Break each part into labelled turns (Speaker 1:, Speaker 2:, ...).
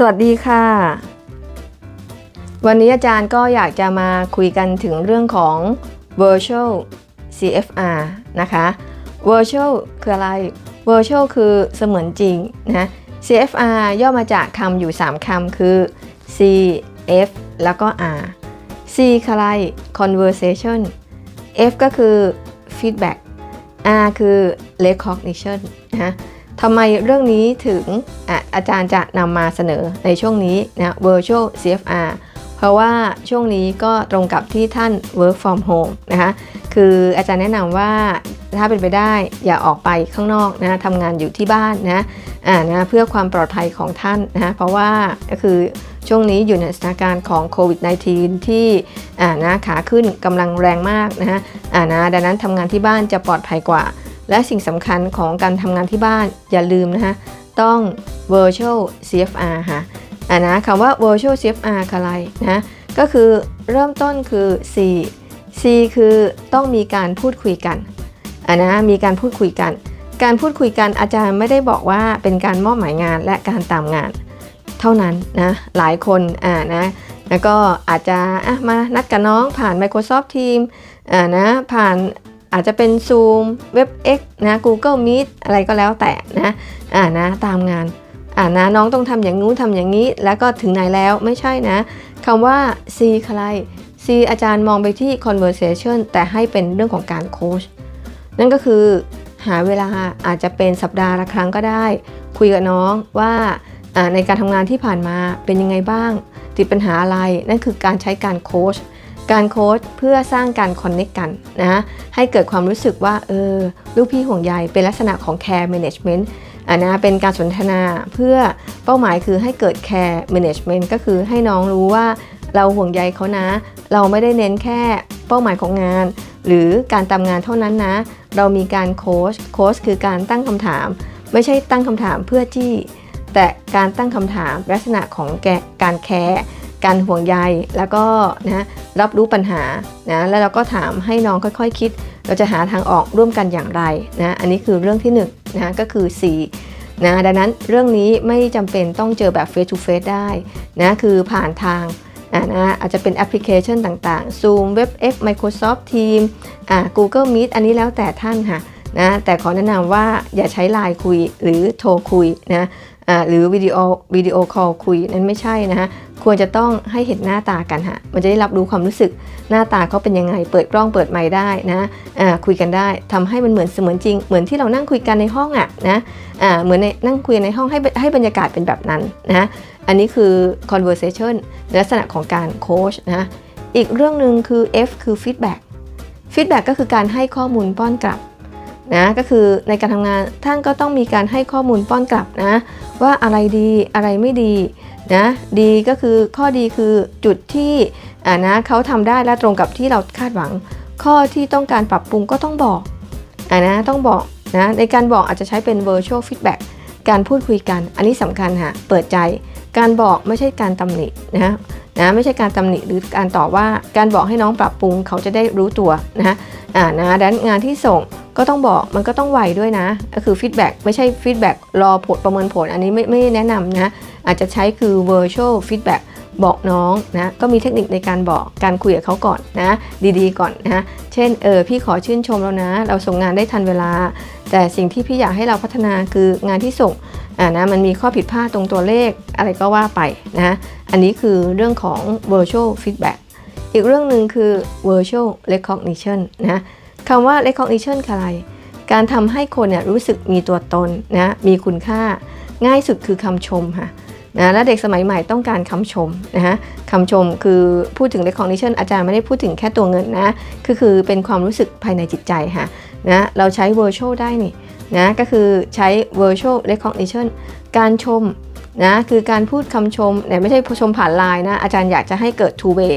Speaker 1: สวัสดีค่ะ วันนี้อาจารย์ก็อยากจะมาคุยกันถึงเรื่องของ virtual CFR นะคะ virtual คืออะไร virtual คือเสมือนจริงนะ CFR ย่อมาจากคำอยู่ 3คำคือ C F แล้วก็ R C คืออะไร conversation F ก็คือ feedback R คือ recognition นะ ทำไมเรื่องนี้ถึงอะอาจารย์จะนำมาเสนอในช่วงนี้นะ virtual CFR เพราะว่าช่วงนี้ก็ตรงกับที่ท่าน work from home นะคะคืออาจารย์แนะนำว่าถ้าเป็นไปได้อย่าออกไปข้างนอกนะทำงานอยู่ที่บ้านนะอ่านะเพื่อความปลอดภัยของท่านนะเพราะว่าก็คือช่วงนี้อยู่ในสถานการณ์ของโควิด -19 ที่อ่านะขาขึ้นกำลังแรงมากนะอ่านะดังนั้นทำงานที่บ้านจะปลอดภัยกว่า และสิ่งสำคัญของการทำงานที่บ้านอย่าลืมนะคะต้อง virtual CFR ค่ะอ่านะคำว่า virtual CFR คืออะไรนะก็คือเริ่มต้นคือ C C คือต้องมีการพูดคุยกันอ่านะมีการพูดคุยกัน การพูดคุยกันอาจารย์ไม่ได้บอกว่าเป็นการมอบหมายงานและการตามงาน เท่านั้นนะหลายคนอ่านะแล้วก็อาจจะอะมานัดกับน้องผ่าน Microsoft Teams อ่านะผ่าน อาจจะเป็น Zoom WebEx นะ Google Meet อะไรก็แล้วแต่นะอ่านะตามงานอ่านะน้องต้องทำอย่างนู้นทำอย่างนี้ แล้วก็ถึงไหนแล้วไม่ใช่นะคำว่า C ใคร C อาจารย์มองไปที่ conversation แต่ให้เป็นเรื่องของการโค้ชนั่นก็คือหาเวลาอาจจะเป็นสัปดาห์ละครั้งก็ได้ คุยกับน้องว่าในการทำงานที่ผ่านมาเป็นยังไงบ้าง ติดปัญหาอะไร นั่นคือการใช้การโค้ช การโค้ชเพื่อสร้างการคอนเน็กกันนะให้เกิดความรู้สึกว่าเออลูกพี่ห่วงใยเป็นลักษณะของ care management อ่านะเป็นการสนทนาเพื่อเป้าหมายคือให้เกิด care management ก็คือให้น้องรู้ว่าเราห่วงใยเขานะ เราไม่ได้เน้นแค่เป้าหมายของงาน หรือการทำงานเท่านั้นนะ เรามีการโค้ชโค้ชคือการตั้งคำถาม ไม่ใช่ตั้งคำถามเพื่อจี้แต่การตั้งคำถามลักษณะของแกการแคร์ การห่วงใยแล้วก็นะรับรู้ปัญหานะแล้วเราก็ถามให้น้องค่อยๆคิด เราจะหาทางออกร่วมกันอย่างไรนะอันนี้คือเรื่องที่1นงนะก็คือ C นะดังนั้นเรื่องนี้ไม่จำเป็นต้องเจอแบบ face to face ได้นะคือผ่านทางนะอาจจะเป็นแอปพลิเคชันต่างๆ Zoom WebEx Microsoft Teams อ่า Google Meet อันนี้แล้วแต่ท่านค่ะนะแต่ขอแนะนำว่าอย่าใช้ไลน์คุยหรือโทรคุยนะ หรือวิดีโอวิดีโอคอลคุยนั้นไม่ใช่นะฮะควรจะต้องให้เห็นหน้าตากันฮะมันจะได้รับรู้ความรู้สึกหน้าตาเขาเป็นยังไง เปิดกล้องเปิดไมค์ได้นะคุยกันได้ทำให้มันเหมือนเสมือนจริง เหมือนที่เรานั่งคุยกันในห้องอะ่ะนะเหมือนในนั่งคุยในห้องให้ให้บรรยากาศเป็นแบบนั้นนะอันนี้คือ conversation ในลักษณะของการโค้ชนะอีกเรื่องหนึ่งคือ F คือ feedback feedback ก็คือการให้ข้อมูลป้อนกลับ นะก็คือในการทำงานท่านก็ต้องมีการให้ข้อมูลป้อนกลับนะ ว่าอะไรดีอะไรไม่ดีนะดีก็คือข้อดีคือจุดที่อ่านะเขาทำได้และตรงกับที่เราคาดหวัง ข้อที่ต้องการปรับปรุงก็ต้องบอกอ่านะต้องบอกนะในการบอกอาจจะใช้เป็น virtual feedback การพูดคุยกัน อันนี้สำคัญค่ะเปิดใจ การบอกไม่ใช่การตำหนินะนะไม่ใช่การตำหนิหรือการต่อว่าการบอกให้น้องปรับปรุงเขาจะได้รู้ตัวนะอ่านะดังนั้นงานที่ส่ง ก็ต้องบอกมันก็ต้องไวด้วยนะ ก็คือฟีดแบ็กไม่ใช่ฟีดแบ็กรอผลประเมินผล อันนี้ไม่ไม่แนะนำนะ อาจจะใช้คือ virtual feedback บอกน้องนะ ก็มีเทคนิคในการบอกการคุยกับเขาก่อนนะ ดีๆก่อนนะ เช่นเออพี่ขอชื่นชมแล้วนะ เราส่งงานได้ทันเวลา แต่สิ่งที่พี่อยากให้เราพัฒนาคืองานที่ส่งอ่านะมันมีข้อผิดพลาดตรงตัวเลขอะไรก็ว่าไปนะอันนี้คือเรื่องของ virtual feedback อีกเรื่องหนึ่งคือ virtual recognition นะ คำว่า recognition คืออะไร การทำให้คนเนี่ยรู้สึกมีตัวตนนะมีคุณค่า ง่ายสุดคือคำชมค่ะนะและเด็กสมัยใหม่ต้องการคำชมนะฮะคำชมคือพูดถึง recognition อาจารย์ไม่ได้พูดถึงแค่ตัวเงินนะก็คือเป็นความรู้สึกภายในจิตใจค่ะนะเราใช้ virtual ได้นี่นะก็คือใช้ virtual recognition การชมนะคือการพูดคำชมแต่ไม่ใช่ชมผ่านไลน์นะอาจารย์อยากจะให้เกิด two way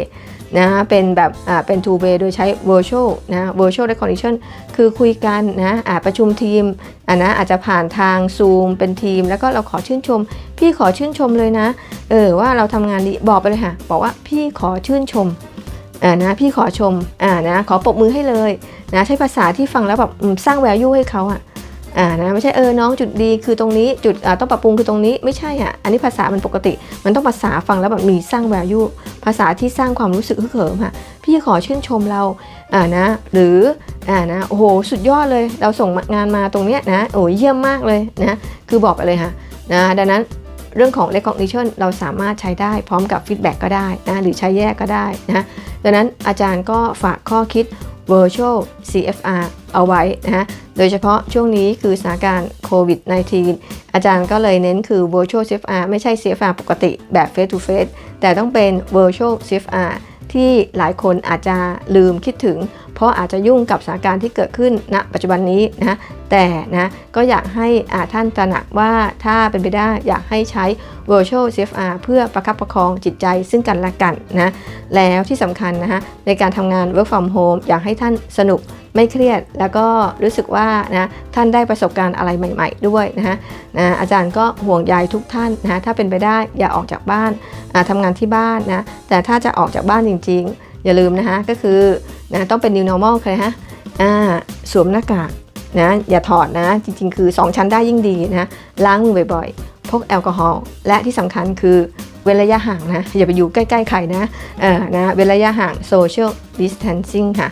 Speaker 1: นะเป็นแบบอ่าเป็น two way โดยใช้ virtual นะ virtual recognition คือคุยกันนะอ่าประชุมทีมอ่านะอาจจะผ่านทาง Zoom เป็นทีม แล้วก็เราขอชื่นชม พี่ขอชื่นชมเลยนะเออว่าเราทำงานดีบอกไปเลยค่ะ บอกว่าพี่ขอชื่นชมอ่านะพี่ขอชมอ่านะขอปรบมือให้เลยนะใช้ภาษาที่ฟังแล้วแบบสร้าง value ให้เขาอะ อ่านะไม่ใช่เออน้องจุดดีคือตรงนี้จุดอ่าต้องปรับปรุงคือตรงนี้ไม่ใช่อะอันนี้ภาษามันปกติ มันต้องภาษาฟังแล้วแบบมีสร้าง value ภาษาที่สร้างความรู้สึกฮึกเหิมค่ะพี่ขอชื่นชมเราอ่านะหรืออ่านะโอ้โหสุดยอดเลยเราส่งงานมาตรงเนี้ยนะโอ้ยเยี่ยมมากเลยนะคือบอกไปเลยค่ะนะดังนั้นเรื่องของ recognition เราสามารถใช้ได้พร้อมกับ feedback ก็ได้นะหรือใช้แยกก็ได้นะดังนั้นอาจารย์ก็ฝากข้อคิด virtual CFR เอาไว้นะฮะ โดยเฉพาะช่วงนี้คือสถานการณ์โควิด -19 อาจารย์ก็เลยเน้นคือ virtual CFR ไม่ใช่ CFR ปกติแบบ face to face แต่ต้องเป็น virtual CFR ที่หลายคนอาจจะลืมคิดถึง เพราะอาจจะยุ่งกับสถานการณ์ที่เกิดขึ้นณปัจจุบันนี้นะแต่นะก็อยากให้อาท่านตระหนักว่าถ้าเป็นไปได้อยากให้ใช้ virtual CFR เพื่อประคับประคองจิตใจซึ่งกันและกันนะแล้วที่สำคัญนะฮะในการทำงาน work from home อยากให้ท่านสนุก ไม่เครียดแล้วก็รู้สึกว่านะท่านได้ประสบการณ์อะไรใหม่ ๆ ด้วยนะคะนะอาจารย์ก็ห่วงใยทุกท่านนะถ้าเป็นไปได้อย่าออกจากบ้านอ่าทำงานที่บ้านนะแต่ถ้าจะออกจากบ้านจริง ๆ อย่าลืมนะคะก็คือนะต้องเป็น new normal เลยฮะอ่าสวมหน้ากากนะอย่าถอดนะจริง ๆ คือ 2 ชั้นได้ยิ่งดีนะล้างมือบ่อยๆพกแอลกอฮอล์และที่สำคัญคือเว้นระยะห่างนะ อย่าไปอยู่ใกล้ ๆ ใครนะเออนะเว้นระยะห่าง social distancing ค่ะ